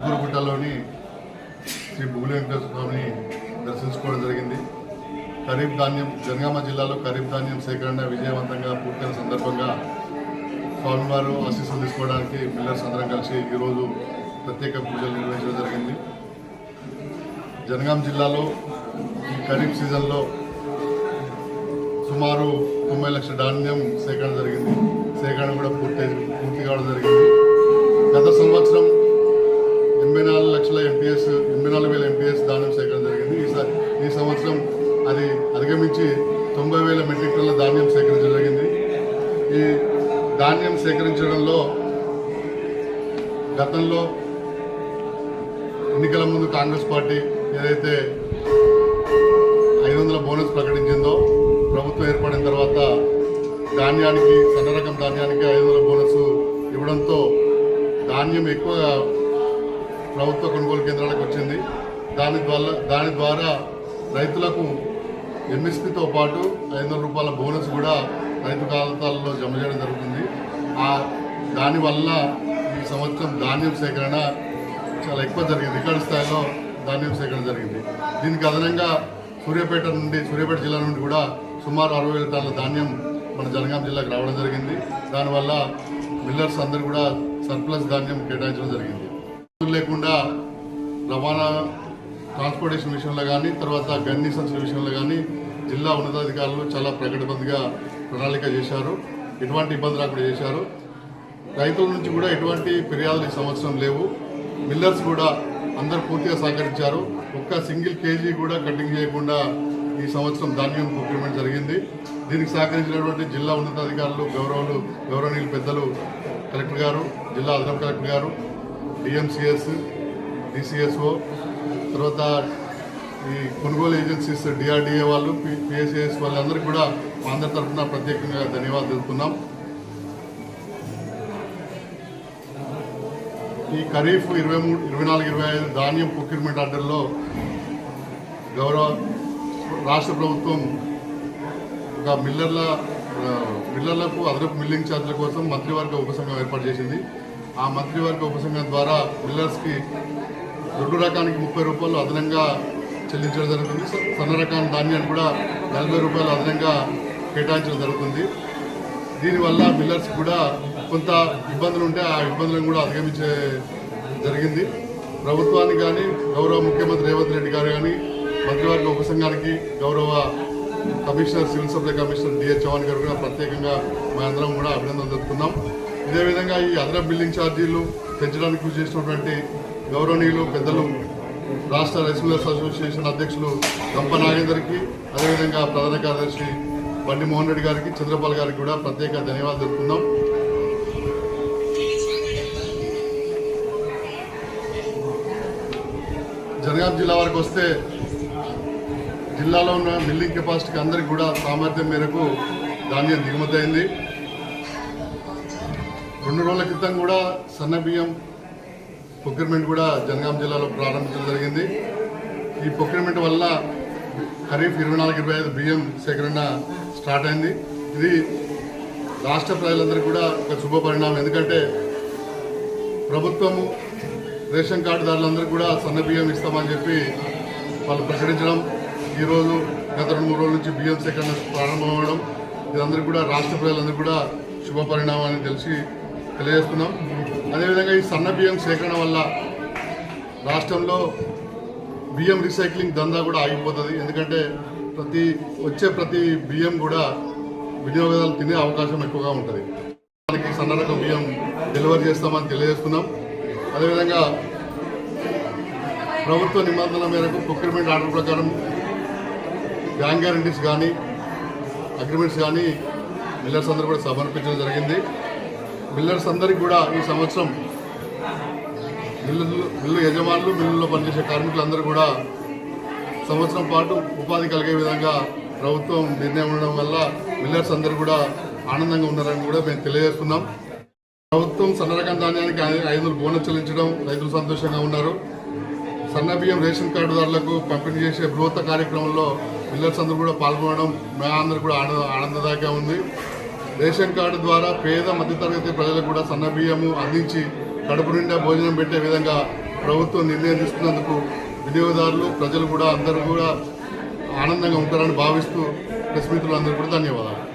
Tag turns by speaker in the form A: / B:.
A: గురుగుట్టలోని శ్రీ బుగులి వెంకటేశ్వర స్వామిని దర్శించుకోవడం జరిగింది. ఖరీఫ్ ధాన్యం జనగామ జిల్లాలో ఖరీఫ్ ధాన్యం సేకరణ విజయవంతంగా పూర్తయిన సందర్భంగా స్వామివారు ఆశీస్సులు తీసుకోవడానికి మిల్లర్స్ అందరం కలిసి ఈరోజు ప్రత్యేక పూజలు నిర్వహించడం జరిగింది. జనగాం జిల్లాలో ఈ ఖరీఫ్ సీజన్లో సుమారు తొంభై లక్షల ధాన్యం సేకరణ జరిగింది. సేకరణ కూడా పూర్తి పూర్తి కావడం జరిగింది. గత సంవత్సరం ఎనభై నాలుగు లక్షల ఎంపీఎస్ ఎనభై నాలుగు వేల ఎంపీఎస్ ధాన్యం సేకరణ జరిగింది. ఈసారి ఈ సంవత్సరం అది అధిగమించి తొంభై వేల మెట్రిక్ టన్నుల ధాన్యం సేకరించడం జరిగింది. ఈ ధాన్యం సేకరించడంలో గతంలో ఎన్నికల ముందు కాంగ్రెస్ పార్టీ ఏదైతే ఐదు వందల బోనస్ ప్రకటించిందో ప్రభుత్వం ఏర్పడిన తర్వాత ధాన్యానికి సన్న రకం ధాన్యానికి ఐదు వందల బోనస్ ఇవ్వడంతో ధాన్యం ఎక్కువగా ప్రభుత్వ కొనుగోలు కేంద్రాలకు వచ్చింది. దాని ద్వారా దాని ద్వారా రైతులకు ఎంఎస్పితో పాటు ఐదు వందల రూపాయల బోనస్ కూడా రైతు ఖాతాల్లో జమ చేయడం జరుగుతుంది. ఆ దానివల్ల ఈ సంవత్సరం ధాన్యం సేకరణ చాలా ఎక్కువ జరిగింది. రికార్డు స్థాయిలో ధాన్యం సేకరణ జరిగింది. దీనికి అదనంగా సూర్యాపేట నుండి సూర్యాపేట జిల్లా నుండి కూడా సుమారు అరవై వేల టన్నుల ధాన్యం మన జనగాం జిల్లాకు రావడం జరిగింది. దానివల్ల మిల్లర్స్ అందరూ కూడా సర్ప్లస్ ధాన్యం కేటాయించడం జరిగింది. లేకుండా రవాణా ట్రాన్స్పోర్టేషన్ విషయంలో కానీ తర్వాత గన్ని సంచుల విషయంలో కానీ జిల్లా ఉన్నతాధికారులు చాలా ప్రకటబందిగా ప్రణాళిక చేశారు. ఎటువంటి ఇబ్బంది రాకుండా చేశారు. రైతుల నుంచి కూడా ఎటువంటి ఫిర్యాదులు ఈ సంవత్సరం లేవు. మిల్లర్స్ కూడా అందరు పూర్తిగా సహకరించారు. ఒక్క సింగిల్ కేజీ కూడా కటింగ్ చేయకుండా ఈ సంవత్సరం ధాన్యం ప్రొక్యూర్మెంట్ జరిగింది. దీనికి సహకరించినటువంటి జిల్లా ఉన్నతాధికారులు గౌరవులు గౌరవనీయులు పెద్దలు కలెక్టర్ గారు జిల్లా అదనపు కలెక్టర్ గారు డిఎంసిఎస్ డిసిఎస్ఓ తర్వాత ఈ కొనుగోలు ఏజెన్సీస్ డిఆర్డిఏ వాళ్ళు పిఎస్ఏఎస్ వాళ్ళందరికీ కూడా మా అందరి తరఫున ప్రత్యేకంగా ధన్యవాదాలు తెలుపుతున్నాం. ఈ ఖరీఫ్ ఇరవై మూడు ఇరవై నాలుగు ఇరవై ఐదు ధాన్యం ప్రొక్యూర్మెంట్ ఆర్డర్లో గౌరవ రాష్ట్ర ప్రభుత్వం ఒక మిల్లర్ల మిల్లర్లకు అదనపు మిల్లింగ్ ఛార్జీల కోసం మంత్రివర్గ ఉపసంఘం ఏర్పాటు చేసింది. ఆ మంత్రివర్గ ఉపసంఘం ద్వారా మిల్లర్స్కి దొడ్డు రకానికి ముప్పై రూపాయలు అదనంగా చెల్లించడం జరుగుతుంది. సన్న రకాల ధాన్యాన్ని కూడా నలభై రూపాయలు అదనంగా కేటాయించడం జరుగుతుంది. దీనివల్ల మిల్లర్స్ కూడా కొంత ఇబ్బందులు ఉంటే ఆ ఇబ్బందులను కూడా అధిగమించే జరిగింది. ప్రభుత్వానికి కానీ గౌరవ ముఖ్యమంత్రి రేవంత్ రెడ్డి గారు కానీ మంత్రివర్గ ఉపసంఘానికి గౌరవ commissioner civil supply commissioner D H గారు కూడా ప్రత్యేకంగా మా అందరం కూడా అభినందన తెలుపుతున్నాం. ఇదే విధంగా ఈ అదన బిల్డింగ్ ఛార్జీలు పెంచడానికి కృషి చేసినటువంటి గౌరవనీయులు పెద్దలు రాష్ట్ర రైస్ మిల్లర్స్ అసోసియేషన్ అధ్యక్షులు గంప నాగేందర్కి అదేవిధంగా ప్రధాన కార్యదర్శి బండి మోహన్ రెడ్డి గారికి చంద్రపాల్ గారికి కూడా ప్రత్యేక ధన్యవాదాలు తెలుపుకుందాం. జనగాం జిల్లా వరకు వస్తే జిల్లాలో ఉన్న మిల్లింగ్ కెపాసిటీకి అందరికి కూడా సామర్థ్యం మేరకు ధాన్యం దిగుమతి అయింది. రెండు రోజుల క్రితం కూడా సన్న బియ్యం ప్రొక్యూర్మెంట్ కూడా జనగాం జిల్లాలో ప్రారంభించడం జరిగింది. ఈ ప్రొక్యూర్మెంట్ వల్ల ఖరీఫ్ ఇరవై నాలుగు ఇరవై ఐదు బియ్యం సేకరణ స్టార్ట్ అయింది. ఇది రాష్ట్ర ప్రజలందరికీ కూడా ఒక శుభ పరిణామం. ఎందుకంటే ప్రభుత్వము రేషన్ కార్డుదారులందరూ కూడా సన్న బియ్యం ఇస్తామని చెప్పి వాళ్ళు ప్రకటించడం ఈరోజు గత రెండు మూడు రోజుల నుంచి బియ్యం సేకరణ ప్రారంభం అవ్వడం కూడా రాష్ట్ర ప్రజలందరూ కూడా శుభ పరిణామాన్ని తెలిసి తెలియజేస్తున్నాం. అదేవిధంగా ఈ సన్న బియ్యం సేకరణ వల్ల రాష్ట్రంలో బియ్యం రీసైక్లింగ్ దందా కూడా ఆగిపోతుంది. ఎందుకంటే ప్రతి వచ్చే ప్రతి బియ్యం కూడా వినియోగదారులు తినే అవకాశం ఎక్కువగా ఉంటుంది. మనకి సన్న రకం బియ్యం డెలివరీ చేస్తామని తెలియజేస్తున్నాం. అదేవిధంగా ప్రభుత్వ నిబంధనల మేరకు ప్రొక్యూర్మెంట్ ఆర్డర్ ప్రకారం బ్యాంక్ గ్యారంటీస్ కానీ అగ్రిమెంట్స్ కానీ మిల్లర్స్ అందరూ కూడా సమర్పించడం జరిగింది. మిల్లర్స్ అందరికీ కూడా ఈ సంవత్సరం మిల్లు మిల్లు యజమానులు మిల్లుల్లో పనిచేసే కార్మికులందరూ కూడా సంవత్సరం పాటు ఉపాధి కలిగే విధంగా ప్రభుత్వం నిర్ణయం ఉండడం వల్ల మిల్లర్స్ అందరూ కూడా ఆనందంగా ఉన్నారని కూడా మేము తెలియజేస్తున్నాం. ప్రభుత్వం సన్నరకం ధాన్యానికి ఐదు వందలు బోనస్ చెల్లించడం రైతులు సంతోషంగా ఉన్నారు. సన్న బియ్యం రేషన్ కార్డుదారులకు పంపిణీ చేసే బృహత్త కార్యక్రమంలో మిల్లర్స్ అందరూ కూడా పాల్గొనడం మా అందరూ కూడా ఆనంద ఆనందదాయకంగా ఉంది. రేషన్ కార్డు ద్వారా పేద మధ్యతరగతి ప్రజలకు కూడా సన్న బియ్యము అందించి కడుపు నిండా భోజనం పెట్టే విధంగా ప్రభుత్వం నిర్ణయం తీసుకున్నందుకు వినియోగదారులు ప్రజలు కూడా అందరూ కూడా ఆనందంగా ఉంటారని భావిస్తూ ప్రెస్ మిత్రులందరూ కూడా ధన్యవాదాలు.